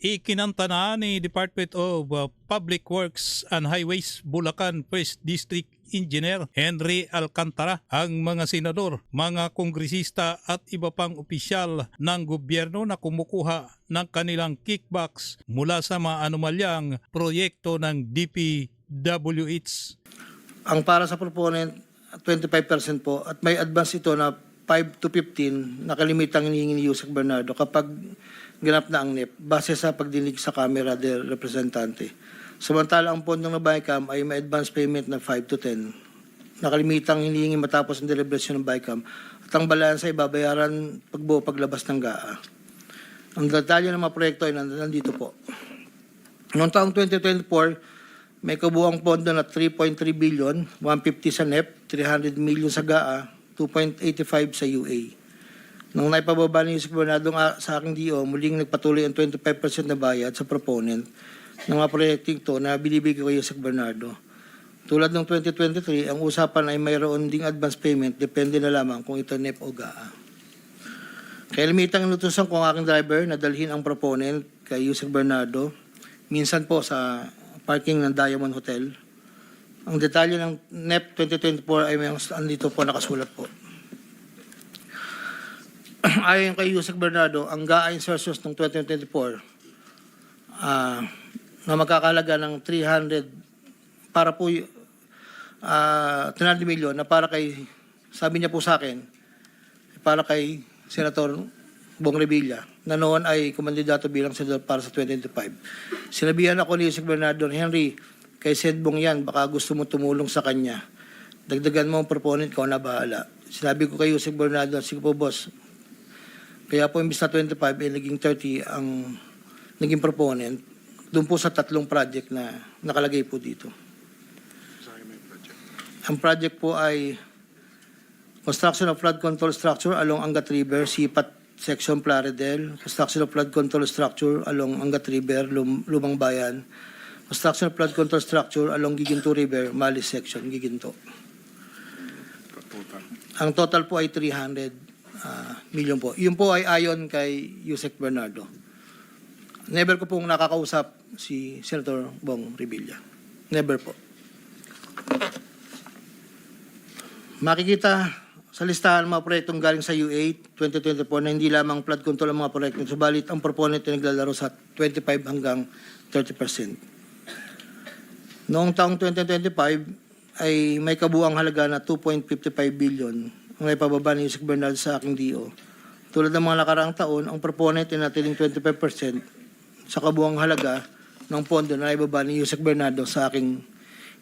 Ikinanta na ni Department of uh, Public Works and Highways Bulacan First District Engineer Henry Alcantara. Ang mga senador, mga kongresista at iba pang opisyal ng gobyerno na kumukuha ng kanilang kickbacks mula sa mga anomalyang proyekto ng DPWH. Ang para sa proponent, 25% po. At may advance ito na 5 to 15 na kalimitang hinihingi ni Yusek Bernardo. Kapag ganap na ang NEP base sa pagdinig sa Camera del Representante. Samantala ang pondong na BICAM ay may advance payment na 5 to 10 na kalimitang hinihingi matapos ang deliberasyon ng BICAM at ang balansa ay babayaran pagbuo paglabas ng GAA. Ang detalye ng mga proyekto ay nandito po. Noong taong 2024, may kabuang pondo na 3.3 billion, 150 sa NEP, 300 million sa GAA, 2.85 sa UA. Nung naipababa ni Yusek Bernardo sa aking DO, muling nagpatuloy ang 25% na bayad sa proponent ng mga proyekting to na binibigay ko Yusek Bernardo. Tulad ng 2023, ang usapan ay mayroon ding advance payment, depende na lamang kung ito NEP o GAA. Kaya limitang inutusan ko ang aking driver na dalhin ang proponent kay Yusek Bernardo, minsan po sa parking ng Diamond Hotel. Ang detalye ng NEP 2024 ay may andito po nakasulat po. Ayon kay Yusek Bernardo, ang GAA insertions ng 2024 ah, na magkakalaga ng 300 para po ah 300 million na para kay sabi niya po sa akin para kay Senator Bong Revilla na noon ay kumandidato bilang senador para sa 2025. Sinabihan ako ni Yusek Bernardo, Henry, kay Sed Bong yan, baka gusto mo tumulong sa kanya. Dagdagan mo ang proponent ko na bahala. Sinabi ko kay Yusek Bernardo, sige po boss, kaya po imbis na 25 ay naging 30 ang naging proponent doon po sa tatlong project na nakalagay po dito. Ang project po ay construction of flood control structure along Angat River, Sipat Section Plaridel, construction of flood control structure along Angat River, Lum- Lumang Bayan, construction of flood control structure along Giginto River, Mali Section, Giginto. Ang total po ay 300 ah, million po. Yun po ay ayon kay Yusek Bernardo. Never ko pong nakakausap si Senator Bong Revilla. Never po. Makikita sa listahan ng mga proyektong galing sa UA 2024 na hindi lamang flood control ang mga proyekto, subalit ang proponent ay naglalaro sa 25 hanggang 30%. Noong taong 2025 ay may kabuang halaga na 2.55 billion ang naipababa ni Yusek Bernal sa aking DO. Tulad ng mga nakaraang taon, ang proponent ay natiling 25% sa kabuang halaga ng pondo na naibaba ni Yusek Bernardo sa aking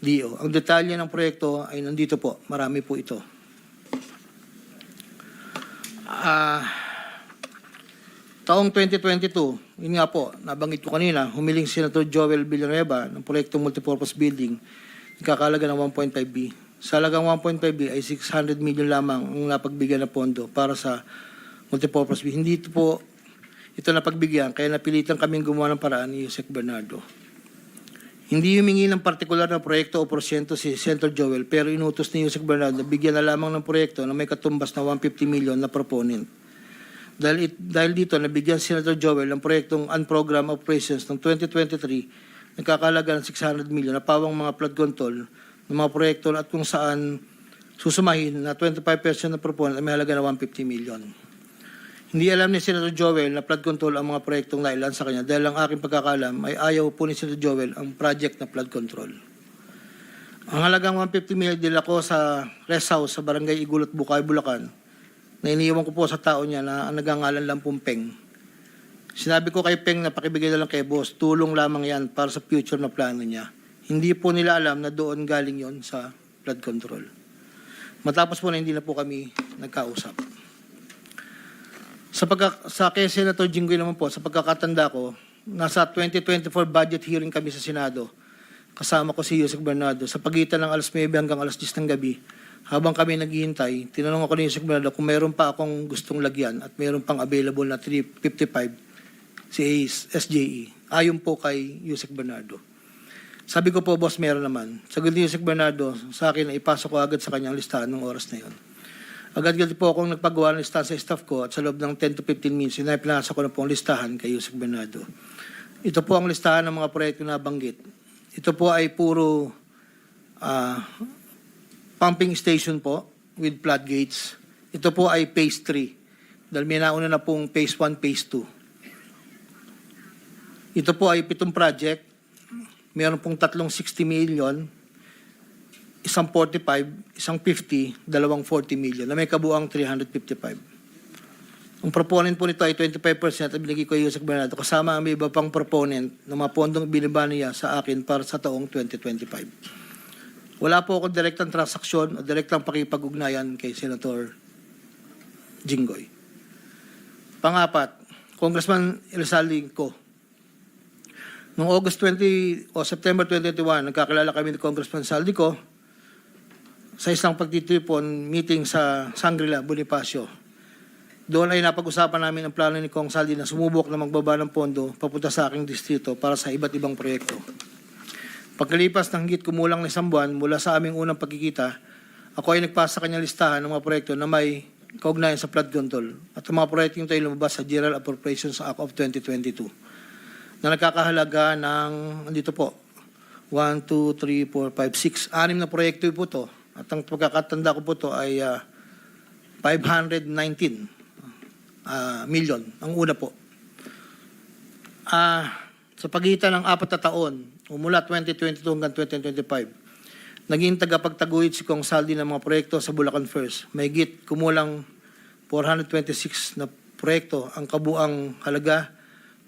DO. Ang detalye ng proyekto ay nandito po. Marami po ito. Ah, taong 2022, yun nga po, nabanggit ko kanina, humiling si Senator Joel Villanueva ng proyektong multipurpose building, ikakalaga ng 1.5B. Sa halagang 1.5B ay 600 million lamang ang napagbigyan na pondo para sa multipurpose. Hindi ito po ito napagbigyan, kaya napilitan kaming gumawa ng paraan ni Yusek Bernardo. Hindi humingi ng partikular na proyekto o porsyento si Senator Joel pero inutos ni Yusek Bernardo na bigyan na lamang ng proyekto na may katumbas na 150 million na proponent. Dahil, it- dahil dito, nabigyan si Senator Joel ng proyektong Unprogram Operations ng 2023 nagkakalaga ng 600 million na pawang mga flood control ng mga proyekto at kung saan susumahin na 25% na proponent ay may halaga na 150 million. Hindi alam ni Senator Joel na flood control ang mga proyektong nailan sa kanya dahil ang aking pagkakalam ay ayaw po ni Senator Joel ang project na flood control. Ang halagang 150 million din ako sa rest house sa barangay Igulot, Bukay, Bulacan na iniwan ko po sa tao niya na ang nagangalan lang pong Peng. Sinabi ko kay Peng na pakibigay na lang kay boss, tulong lamang yan para sa future na plano niya. Hindi po nila alam na doon galing yon sa flood control. Matapos po na hindi na po kami nagkausap. Sa, pagka, sa kay Senator Jinggoy naman po, sa pagkakatanda ko, nasa 2024 budget hearing kami sa Senado. Kasama ko si Yusek Bernardo. Sa pagitan ng alas 9 hanggang alas 10 ng gabi, habang kami naghihintay, tinanong ako ni Yusek Bernardo kung mayroon pa akong gustong lagyan at mayroon pang available na 355 si SJE. Ayon po kay Yusek Bernardo. Sabi ko po, boss, meron naman. Sagot ni Yusek Bernardo sa akin na ipasok ko agad sa kanyang listahan ng oras na yon. Agad-agad po akong nagpagawa ng listahan sa staff ko at sa loob ng 10 to 15 minutes, sinay pinasa ko na po ang listahan kay Yusek Bernardo. Ito po ang listahan ng mga proyekto na banggit. Ito po ay puro ah, pumping station po with floodgates. Ito po ay phase 3. Dahil may nauna na pong phase 1, phase 2. Ito po ay pitong project. Meron pong tatlong 60 million, isang 45, isang 50, dalawang 40 million na may kabuang 355. Ang proponent po nito ay 25% at binigay ko yung sa Bernardo kasama ang iba pang proponent ng mga pondong biniba niya sa akin para sa taong 2025. Wala po akong direktang transaksyon o direktang pakipag-ugnayan kay Senator Jinggoy. Pangapat, Congressman Elsaldi ko. Noong August 20 o September 2021, nagkakilala kami ni Congressman Saldico sa isang pagtitripon meeting sa Sangrila, Bonifacio. Doon ay napag-usapan namin ang plano ni Kong Saldi na sumubok na magbaba ng pondo papunta sa aking distrito para sa iba't ibang proyekto. Pagkalipas ng higit kumulang na isang buwan mula sa aming unang pagkikita, ako ay nagpasa sa kanyang listahan ng mga proyekto na may kaugnayan sa flood control at ang mga proyekto yung tayo lumabas sa General Appropriations Act of 2022 na nagkakahalaga ng, andito po, 1, 2, 3, 4, 5, 6, anim na proyekto po to. At ang pagkakatanda ko po to ay ah, 519 ah, million, ang una po. Ah, sa pagitan ng apat na taon, mula 2022 hanggang 2025, naging tagapagtaguyod si Kong Saldi ng mga proyekto sa Bulacan First. May git kumulang 426 na proyekto. Ang kabuang halaga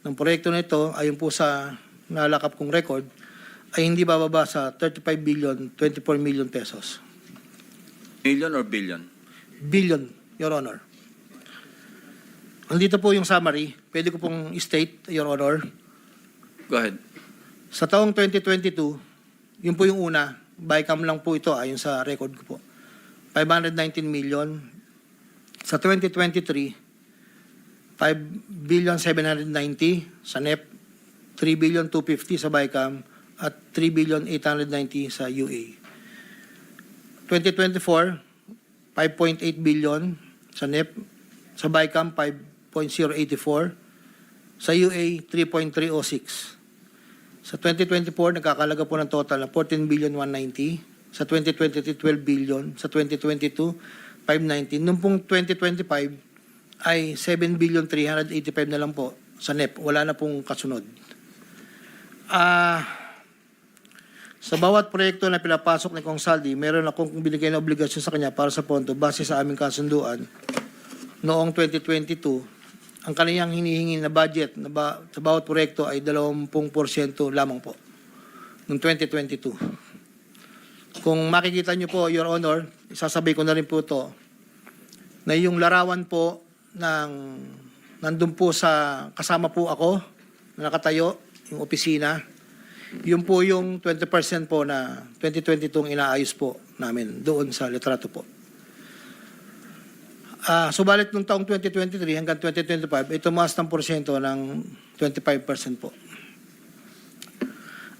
ng proyekto na ito, ayon po sa nalakap kong record, ay hindi bababa sa 35 billion, 24 million pesos. Million or billion? Billion, Your Honor. Andito po yung summary. Pwede ko pong state, Your Honor. Go ahead. Sa taong 2022, yun po yung una, bycam lang po ito ayon sa record ko po. 519 million. Sa 2023, 5 billion 790 sa NEP, 3 billion 250 sa bycam, at 3 billion 890 sa UA. 2024, 5.8 billion sa NEP, sa bycam 5.084, sa UA 3.306. Sa 2024, nagkakalaga po ng total na 14 billion 190. Sa 2023, 12 billion. Sa 2022, 519. Noong pong 2025, ay 7 billion 385 na lang po sa NEP. Wala na pong kasunod. Ah... sa bawat proyekto na pinapasok ni Kong Saldi, meron akong binigay na obligasyon sa kanya para sa pondo base sa aming kasunduan noong 2022 ang kaniyang hinihingi na budget na ba, sa bawat proyekto ay 20% lamang po noong 2022. Kung makikita niyo po, Your Honor, isasabay ko na rin po to na yung larawan po ng nandun po sa kasama po ako na nakatayo, yung opisina, yun po yung 20% po na 2022 ang inaayos po namin doon sa litrato po. Ah, subalit nung taong 2023 hanggang 2025, ay tumaas ng porsyento ng 25% po.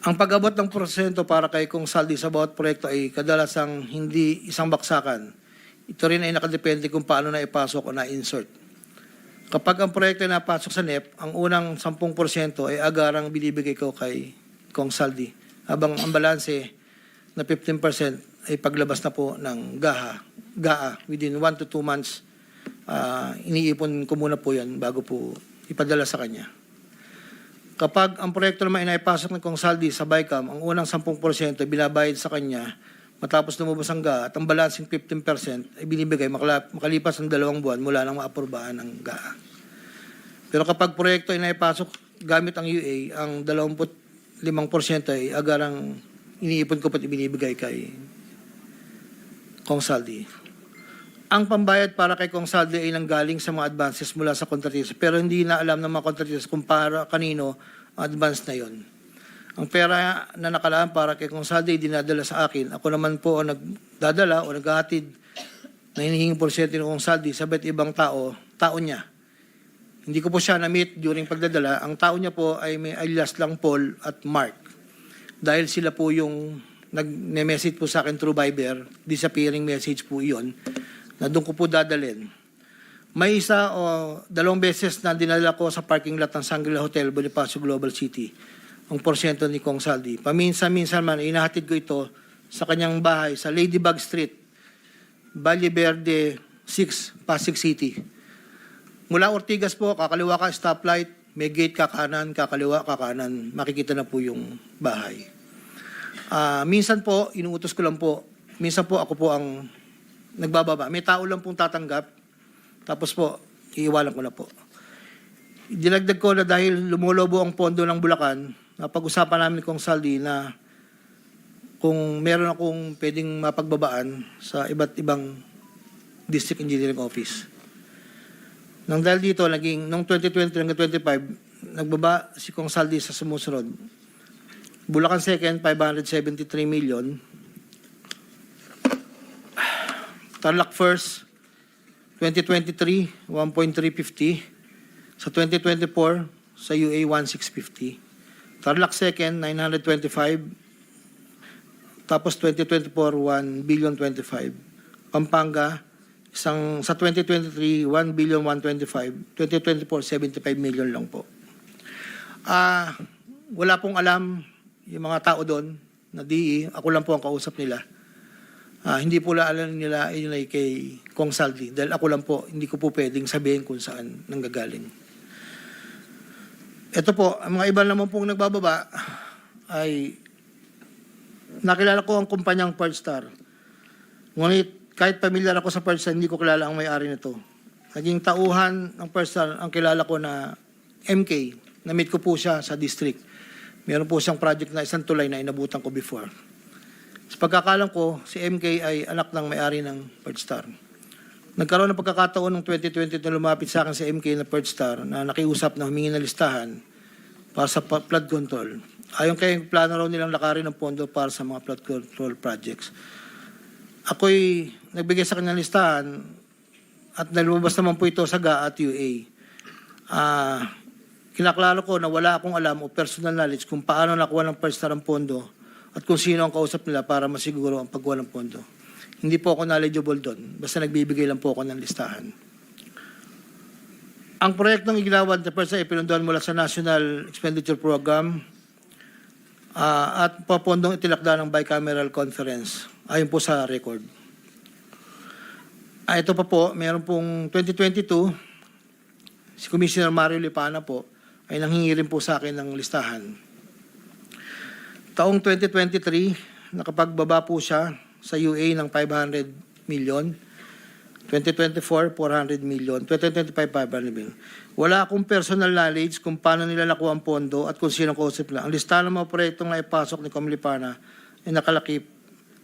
Ang pag-abot ng porsyento para kay kung saldi sa bawat proyekto ay kadalasang hindi isang baksakan. Ito rin ay nakadepende kung paano na ipasok o na-insert. Kapag ang proyekto ay napasok sa NEP, ang unang 10% ay agarang binibigay ko kay Kong Saldi. Habang ang balanse na 15% ay paglabas na po ng GAHA, GAA within 1 to 2 months. ah, iniipon ko muna po yan bago po ipadala sa kanya. Kapag ang proyekto naman ay naipasok ng Kong Saldi sa BICAM, ang unang 10% ay binabayad sa kanya matapos lumabas ang GAA at ang balancing 15% ay binibigay makalipas ng dalawang buwan mula nang maaprubahan ng GAA. Pero kapag proyekto ay naipasok gamit ang UA, ang 25% ay agarang iniipon ko pat ibinibigay kay Kong Saldi. Ang pambayad para kay Kong Saldi ay nanggaling sa mga advances mula sa kontratista pero hindi na alam ng mga kontratista kung para kanino ang advance na yon. Ang pera na nakalaan para kay Kong Saldi ay dinadala sa akin. Ako naman po ang nagdadala o naghahatid na hinihingi porsyento ni Kong Saldi sa iba't ibang tao, tao niya. Hindi ko po siya na-meet during pagdadala. Ang tao niya po ay may alias lang Paul at Mark. Dahil sila po yung nag-message po sa akin through Viber, disappearing message po iyon, na doon ko po dadalhin. May isa o dalawang beses na dinala ko sa parking lot ng Shangri-La Hotel, Bonifacio Global City, ang porsyento ni Kong Saldi. Paminsan-minsan man, inahatid ko ito sa kanyang bahay sa Ladybug Street, Valle Verde 6, Pasig City. Mula Ortigas po, kakaliwa ka stoplight, may gate ka kanan, kakaliwa ka kanan, makikita na po yung bahay. Ah, minsan po, inuutos ko lang po, minsan po ako po ang nagbababa. May tao lang pong tatanggap, tapos po, iiwalan ko na po. Dinagdag ko na dahil lumulobo ang pondo ng Bulacan, napag-usapan namin kong Saldi na kung meron akong pwedeng mapagbabaan sa iba't ibang district engineering office. Nang dahil dito, naging, noong 2020 hanggang 25, nagbaba si Kong Saldi sa sumusunod. Bulacan second, 573 million. Tarlac first, 2023, 1.350. Sa 2024, sa UA, 1.650. Tarlac second, 925. Tapos 2024, 1 billion 25. Pampanga, isang, sa 2023, 1 billion 125. 2024, 75 million lang po. Ah, wala pong alam yung mga tao doon na DE. Ako lang po ang kausap nila. Ah, hindi po la alam nila yun ay kay Kong Saldi. Dahil ako lang po, hindi ko po pwedeng sabihin kung saan nanggagaling. Ito po, ang mga iba naman pong nagbababa ay nakilala ko ang kumpanyang Pearl Star. Ngunit kahit pamilyar ako sa Pearl Star, hindi ko kilala ang may-ari nito. Naging tauhan ng Pearl Star, ang kilala ko na MK. Na-meet ko po siya sa district. Meron po siyang project na isang tulay na inabutan ko before. Sa pagkakalam ko, si MK ay anak ng may-ari ng Pearl Star. Nagkaroon ng pagkakataon ng 2020 na lumapit sa akin si MK na Pearl Star na nakiusap na humingi ng listahan para sa flood control. Ayon kay plano raw nilang lakarin ng pondo para sa mga flood control projects. Ako'y nagbigay sa kanya listahan at nalumabas naman po ito sa GA at UA. Ah, kinaklaro ko na wala akong alam o personal knowledge kung paano nakuha ng Pearl Star ang pondo at kung sino ang kausap nila para masiguro ang pagkuha ng pondo. Hindi po ako knowledgeable doon. Basta nagbibigay lang po ako ng listahan. Ang proyektong iginawan sa PERSA ay pinunduan mula sa National Expenditure Program ah, at papondong itilakda ng bicameral conference. Ayon po sa record. Ah, ito pa po, meron pong 2022, si Commissioner Mario Lipana po ay nanghingi rin po sa akin ng listahan. Taong 2023, nakapagbaba po siya sa UA ng 500 million. 2024, 400 million. 2025, 500 million. Wala akong personal knowledge kung paano nila nakuha ang pondo at kung sino kausap nila. Ang listahan ng mga proyektong naipasok ni Comlipana ay nakalakip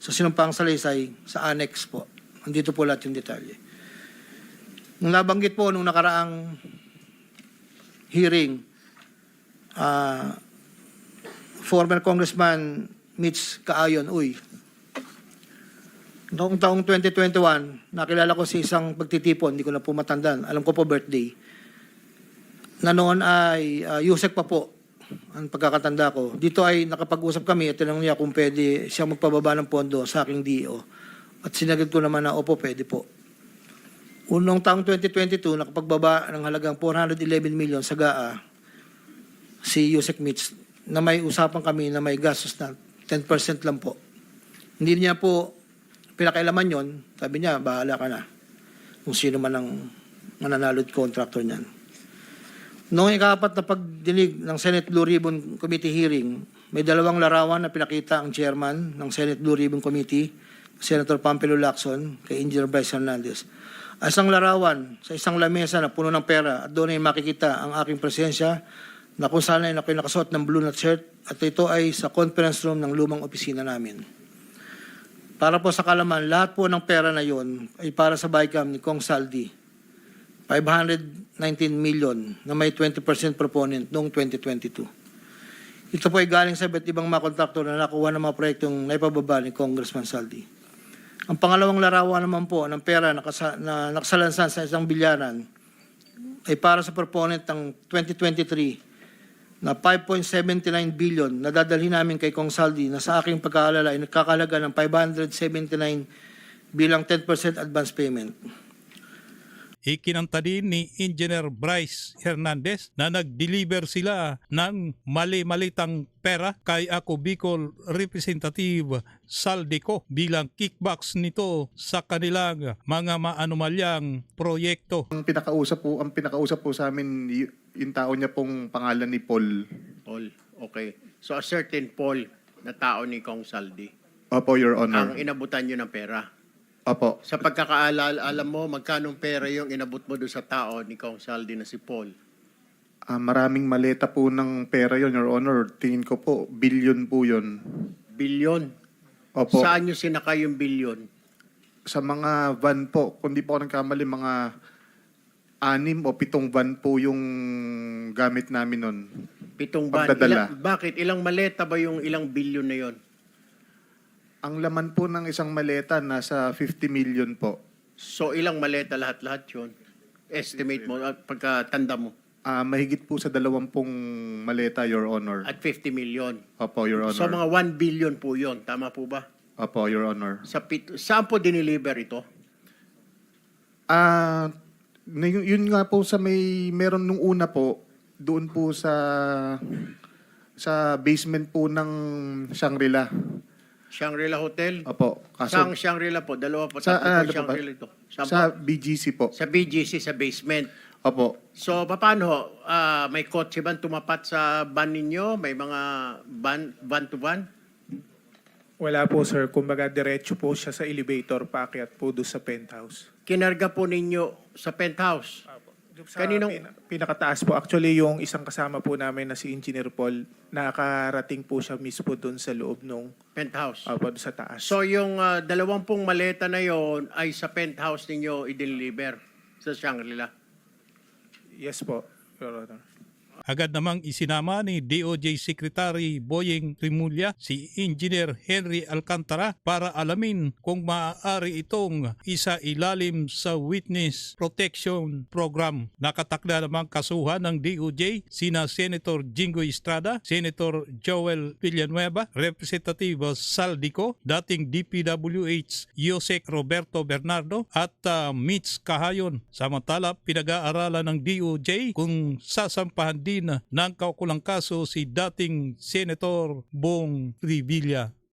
sa sinumpang salaysay sa annex po. Andito po lahat yung detalye. Nung nabanggit po nung nakaraang hearing, ah, former Congressman Mitch Kaayon, uy, Noong taong 2021, nakilala ko si isang pagtitipon, hindi ko na po matandaan. Alam ko po birthday. Na noon ay uh, Yusek pa po ang pagkakatanda ko. Dito ay nakapag-usap kami at tinanong niya kung pwede siya magpababa ng pondo sa aking DO. At sinagad ko naman na opo, pwede po. Unong taong 2022, nakapagbaba ng halagang 411 million sa GAA si Yusek Mitch na may usapan kami na may gastos na 10% lang po. Hindi niya po pinakailaman yon, sabi niya, bahala ka na. Kung sino man ang mananalod contractor niyan. Noong ikapat na pagdinig ng Senate Blue Ribbon Committee hearing, may dalawang larawan na pinakita ang chairman ng Senate Blue Ribbon Committee, Senator Pampelo Lacson, kay Engineer Bryce Hernandez. Isang larawan sa isang lamesa na puno ng pera at doon ay makikita ang aking presensya na kung saan ay nakasuot ng blue na shirt at ito ay sa conference room ng lumang opisina namin. Para po sa kalaman, lahat po ng pera na yon ay para sa BICAM ni Kong Saldi. 519 million na may 20% proponent noong 2022. Ito po ay galing sa iba't ibang mga kontraktor na nakuha ng mga proyektong naipababa ni Congressman Saldi. Ang pangalawang larawan naman po ng pera na, kasa, na nakasalansan sa isang bilyaran ay para sa proponent ng 2023 na 5.79 billion na dadalhin namin kay Kong Saldi na sa aking pagkaalala ay nagkakalaga ng 579 bilang 10% advance payment. Ikinanta din ni Engineer Bryce Hernandez na nag-deliver sila ng mali-malitang pera kay Ako Bicol Representative Saldico bilang kickbacks nito sa kanilang mga maanumalyang proyekto. Ang pinakausap po, ang pinakausap po sa amin y- yung tao niya pong pangalan ni Paul. Paul. Okay. So a certain Paul na tao ni Kong Saldi Opo, Your ang Honor. inabutan nyo ng pera. Opo. Sa pagkakaalala, alam mo magkano pera yung inabot mo doon sa tao ni Kong Saldi na si Paul? Ah, maraming maleta po ng pera yon Your Honor. Tingin ko po, billion po yon. Bilyon. Opo. Saan nyo sinakay yung bilyon? Sa mga van po, kung di po ako nagkamali, mga anim o pitong van po yung gamit namin nun. Pitong ban. Pagdadala. Ilang, bakit? Ilang maleta ba yung ilang bilyon na yon? Ang laman po ng isang maleta, nasa 50 million po. So ilang maleta lahat-lahat yon? Estimate mo, at pagkatanda mo. Ah, mahigit po sa dalawampung maleta, Your Honor. At 50 million. Opo, Your Honor. So mga 1 billion po yon. Tama po ba? Opo, Your Honor. Sa pit- saan po diniliver ito? Ah, na- yun, yun nga po sa may meron nung una po doon po sa sa basement po ng Shangri-La. Shangri-La Hotel? Opo. Kaso Saan Shangri-La po? Dalawa po, Sa- tatlo ah, po ano po ba? Shangri-La ito. Saan sa po? BGC po. Sa BGC, sa basement. Opo. So, paano ho? Ah, may kotse ba tumapat sa van ninyo? May mga van, van to van? Wala po sir, kumbaga diretso po siya sa elevator paakyat po doon sa penthouse. Kinarga po ninyo sa penthouse? Kaninong- pina- pinakataas po, actually yung isang kasama po namin na si Engineer Paul, nakarating po siya mismo doon sa loob nung Penthouse. uh, doon sa taas. So, yung ah, dalawampung maleta na yon ay sa penthouse ninyo i-deliver sa Shangri-La? yes po, Your Honor. Agad namang isinama ni DOJ Secretary Boyeng Rimulya si Engineer Henry Alcantara para alamin kung maaari itong isa ilalim sa Witness Protection Program. Nakatakda namang kasuhan ng DOJ sina Senator Jingo Estrada, Senator Joel Villanueva, Representative Saldico, dating DPWH Yosek Roberto Bernardo at uh, Mitch Kahayon. Samantala, pinag-aaralan ng DOJ kung sasampahan din ng kaukulang kaso si dating Senator Bong Revilla.